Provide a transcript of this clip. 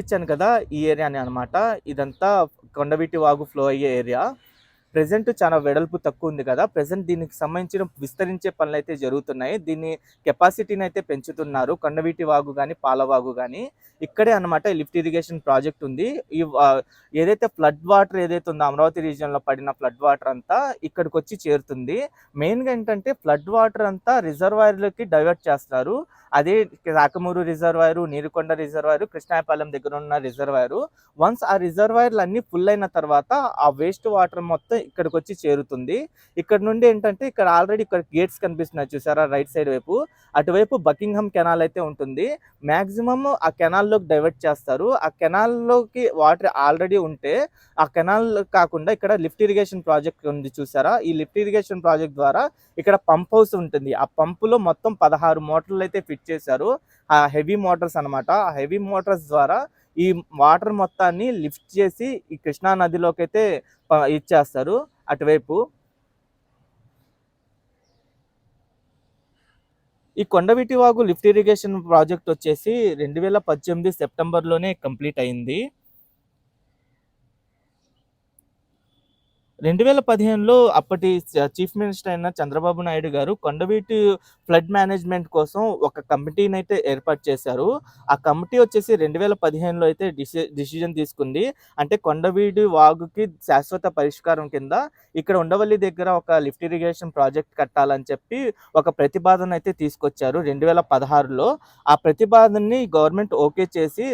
ఇచ్చాను కదా ఈ ఏరియాని అనమాట ఇదంతా కొండవీటి వాగు ఫ్లో అయ్యే ఏరియా ప్రజెంట్ చాలా వెడల్పు తక్కువ ఉంది కదా. ప్రజెంట్ దీనికి సంబంధించిన విస్తరించే పనులు అయితే జరుగుతున్నాయి. దీన్ని కెపాసిటీని అయితే పెంచుతున్నారు. కొండవీటి వాగు కానీ పాలవాగు కానీ ఇక్కడే అన్నమాట లిఫ్ట్ ఇరిగేషన్ ప్రాజెక్ట్ ఉంది. ఈ ఏదైతే ఫ్లడ్ వాటర్ ఏదైతే ఉందో అమరావతి రీజియన్లో పడిన ఫ్లడ్ వాటర్ అంతా ఇక్కడికి వచ్చి చేరుతుంది మెయిన్గా ఏంటంటే ఫ్లడ్ వాటర్ అంతా రిజర్వాయర్లకి డైవర్ట్ చేస్తారు. అదే రాకమూరు రిజర్వాయరు నీరుకొండ రిజర్వాయరు కృష్ణాయపాలెం దగ్గర ఉన్న రిజర్వాయరు వన్స్ ఆ రిజర్వాయర్లు అన్నీ ఫుల్ అయిన తర్వాత ఆ వేస్ట్ వాటర్ మొత్తం ఇక్కడికి వచ్చి చేరుతుంది. ఇక్కడ నుండి ఏంటంటే ఇక్కడ ఆల్రెడీ ఇక్కడ గేట్స్ కనిపిస్తున్నాయి చూసారా రైట్ సైడ్ వైపు. అటువైపు బకింగ్హమ్ కెనాల్ అయితే ఉంటుంది. మ్యాక్సిమమ్ ఆ కెనాల్లోకి డైవర్ట్ చేస్తారు. ఆ కెనాల్లోకి వాటర్ ఆల్రెడీ ఉంటే ఆ కెనాల్ కాకుండా ఇక్కడ లిఫ్ట్ ఇరిగేషన్ ప్రాజెక్ట్ ఉంది చూసారా. ఈ లిఫ్ట్ ఇరిగేషన్ ప్రాజెక్ట్ ద్వారా ఇక్కడ పంప్ హౌస్ ఉంటుంది. ఆ పంపులో మొత్తం పదహారు మోటార్లు అయితే ఫిట్ చేశారు. ఆ హెవీ మోటార్స్ అన్నమాట. ఆ హెవీ మోటార్స్ ద్వారా ఈ వాటర్ మొత్తాన్ని లిఫ్ట్ చేసి ఈ కృష్ణా నదిలోకి అయితే ఇచ్చేస్తారు అటువైపు. ఈ Kondaveeti Vagu lift irrigation project వచ్చేసి రెండు వేల పద్దెనిమిది సెప్టెంబర్లోనే కంప్లీట్ అయింది. రెండు వేల పదిహేనులో అప్పటి చీఫ్ మినిస్టర్ అయిన చంద్రబాబు నాయుడు గారు కొండవీటి ఫ్లడ్ మేనేజ్మెంట్ కోసం ఒక కమిటీని అయితే ఏర్పాటు చేశారు. ఆ కమిటీ వచ్చేసి రెండు వేల పదిహేనులో అయితే డిసి డిసిజన్ తీసుకుంది. అంటే కొండవీటి వాగుకి శాశ్వత పరిష్కారం కింద ఇక్కడ ఉండవల్లి దగ్గర ఒక లిఫ్ట్ ఇరిగేషన్ ప్రాజెక్ట్ కట్టాలని చెప్పి ఒక ప్రతిపాదన అయితే తీసుకొచ్చారు రెండు వేల పదహారులో. ఆ ప్రతిపాదనని గవర్నమెంట్ ఓకే చేసి